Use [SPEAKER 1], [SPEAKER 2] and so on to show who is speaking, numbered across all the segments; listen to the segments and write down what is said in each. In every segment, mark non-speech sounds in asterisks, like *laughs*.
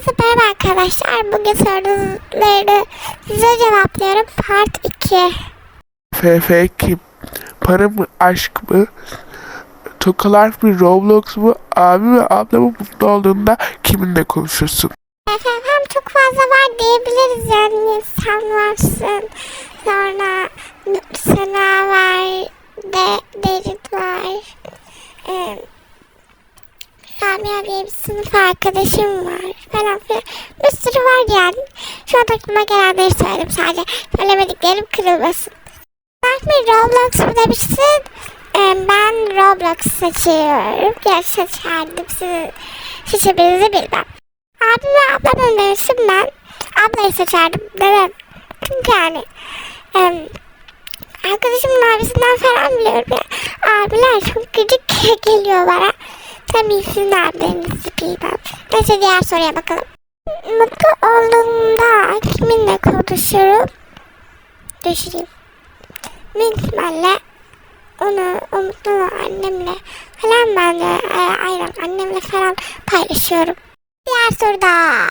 [SPEAKER 1] Herkese merhaba arkadaşlar. Bugün soruları size cevaplıyorum. Part 2.
[SPEAKER 2] FF kim? Para mı, aşk mı? Tokalar mı, Roblox mu? Abi ve abla mı mutlu olduğunda kiminle konuşursun?
[SPEAKER 1] Efendim çok fazla var diyebiliriz yani sen varsın. Sonra Sena var. De, Derit var. Ee, Rabia diye bir sınıf arkadaşım var falan filan. Bir sürü var yani. Şu an aklıma gelenleri söyledim sadece. Söylemediklerim kırılmasın. Mi Roblox mu demişsin? Ee, ben Roblox seçiyorum. Ya seçerdim. Siz seçebilirizi bilmem. Abim ve ablam önerirsin ben. Ablayı seçerdim. Neden? Çünkü yani em, arkadaşımın abisinden falan biliyorum ya. Abiler çok gıcık *laughs* geliyor bana. Tabii sizin abilerinizi bilmem. Neyse diğer soruya bakalım. Mutlu olduğumda kiminle konuşurum? Düşüneyim. Büyük ihtimalle onu, o annemle falan ben de e, aynen annemle falan paylaşıyorum. Diğer soruda.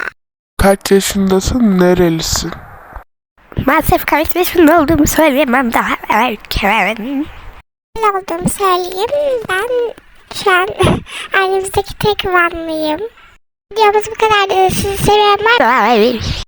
[SPEAKER 2] Kaç yaşındasın, nerelisin?
[SPEAKER 3] Maalesef kaç yaşında olduğumu söyleyemem daha erken.
[SPEAKER 1] Ne olduğumu söyleyeyim. Ben şu an *laughs* tek vanlıyım. Videomuz bu kadar. Sizi seviyorum.